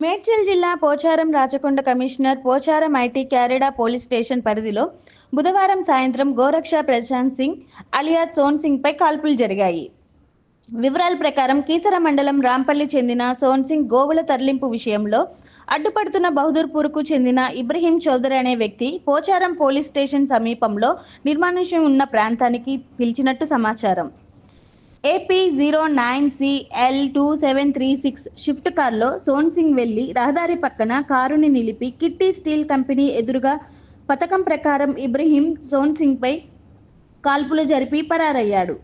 మేడ్చల్ జిల్లా Pocharam Rachakonda commissioner Pocharam IT corridor police station పరిధిలో బుధవారం సాయంత్రం గోరక్ష ప్రశాంత్ సింగ్ అలియా సోన్ సింగ్ పై కాల్పులు జరిగాయి. వివరాల ప్రకారం కీసర మండలం రాంపల్లి చెందిన సోన్ సింగ్ గోవుల తరలింపు విషయంలో అడ్డుపడుతున్న బహదూర్పూర్కు చెందిన ఇబ్రహీం చౌదరి అనే వ్యక్తి పోచారం పోలీస్ స్టేషన్ సమీపంలో నిర్మానుష్యం ఉన్న ప్రాంతానికి పిలిచినట్టు సమాచారం. AP zero nine CL two seven three six shift కార్లో సోన్ సింగ్ వెళ్ళి రహదారి పక్కన కారుని నిలిపి కిట్టి స్టీల్ కంపెనీ ఎదురుగా పథకం ప్రకారం ఇబ్రహీం సోన్ సింగ్పై కాల్పులు జరిపి పరారయ్యాడు.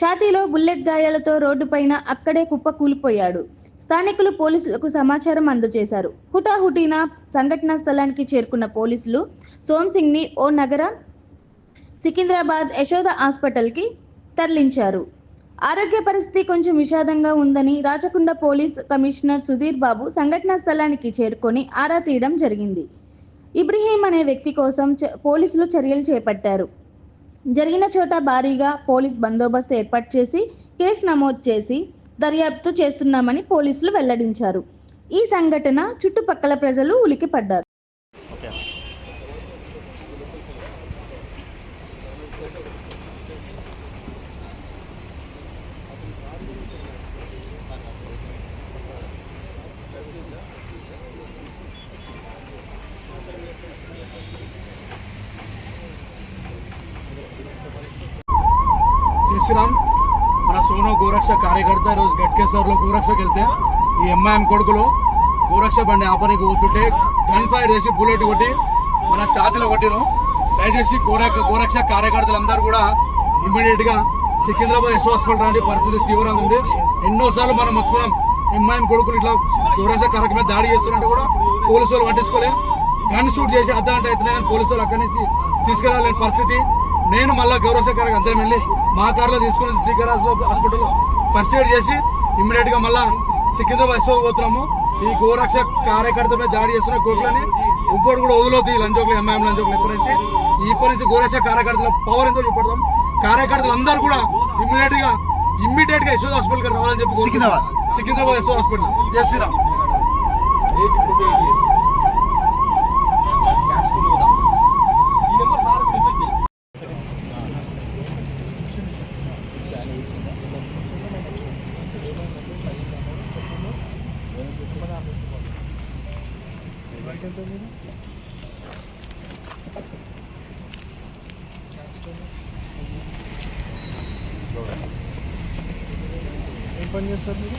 ఛాతీలో బుల్లెట్ గాయాలతో రోడ్డుపైన అక్కడే కుప్ప కూలిపోయాడు. స్థానికులు పోలీసులకు సమాచారం అందజేశారు. హుటాహుటీన సంఘటనా స్థలానికి చేరుకున్న పోలీసులు సోన్ సింగ్ని ఓ నగర సికింద్రాబాద్ యశోద హాస్పిటల్కి తరలించారు. ఆరోగ్య పరిస్థితి కొంచెం విషాదంగా ఉందని రాచకొండ పోలీస్ కమిషనర్ సుధీర్ బాబు సంఘటనా స్థలానికి చేరుకొని ఆరా తీయడం జరిగింది. ఇబ్రహీం అనే వ్యక్తి కోసం చ- పోలీసులు చర్యలు చేపట్టారు. జరిగిన చోట భారీగా పోలీస్ బందోబస్తు ఏర్పాటు చేసి కేసు నమోదు చేసి దర్యాప్తు చేస్తున్నామని పోలీసులు వెల్లడించారు. ఈ సంఘటన చుట్టుపక్కల ప్రజలు ఉలికిపడ్డారు శ్రీరామ్ మన సోను గోరక్ష కార్యకర్త ఈరోజు గట్కేశ్వర్లో గోరక్షకి వెళ్తే ఈ ఎంఐఎం కొడుకులు గోరక్ష బండి ఆపనికి పోతుంటే గన్ ఫైర్ చేసి బుల్లెట్ కొట్టి మన ఛాతిలో కొట్టిను దయచేసి గోరక్ష గోరక్ష కార్యకర్తలందరూ కూడా ఇమ్మీడియట్గా సికింద్రాబాద్ ఎస్ హాస్పిటల్ లాంటి పరిస్థితి తీవ్రంగా ఉంది. ఎన్నోసార్లు మనం మొత్తుకున్నాం. ఎంఐఎం కొడుకులు ఇట్లా గోరక్ష కార్యక్రమం మీద దాడి చేస్తున్నట్టు కూడా పోలీసు వాళ్ళు పట్టించుకోలే. గన్ షూట్ చేసి అర్ధ గంట అవుతున్నాయి కానీ పోలీసు వాళ్ళు అక్కడి నుంచి తీసుకెళ్ళలేని పరిస్థితి. నేను మళ్ళా గౌరవ గారికి అందరం వెళ్ళి మా కార్లో తీసుకుని శ్రీకారాజ్ హాస్పిటల్ ఫస్ట్ ఎయిడ్ చేసి ఇమ్మీడియట్గా మళ్ళా సికింద్రాబాద్ ఎస్ఓ పోతున్నాము. ఈ గోరక్ష కార్యకర్త మీద దాడి చేస్తున్న కోట్లని ఉప్పుడు కూడా వదిలేదు ఈ లంచోకులు ఎంఐఎం లంచోకులు ఇప్పటి నుంచి. ఇప్పటి నుంచి గోరక్ష కార్యకర్తల పవర్ ఎంతో చూపడతాం కార్యకర్తలు అందరూ కూడా ఇమ్మీడియట్గా ఇమ్మీడియట్గా యశోద్ హాస్పిటల్కి రావాలని చెప్పి. సికింద్రాబాద్. సికింద్రాబాద్ యశోద్ హాస్పిటల్. జై శ్రీరామ్. 좀 ఏం పని చేస్తారు మీరు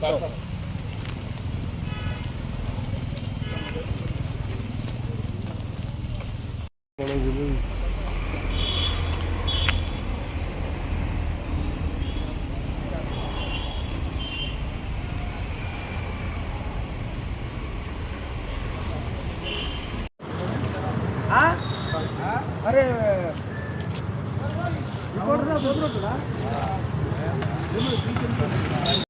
Salsa. हाँ? अरे रिकॉर्डर बोल रहा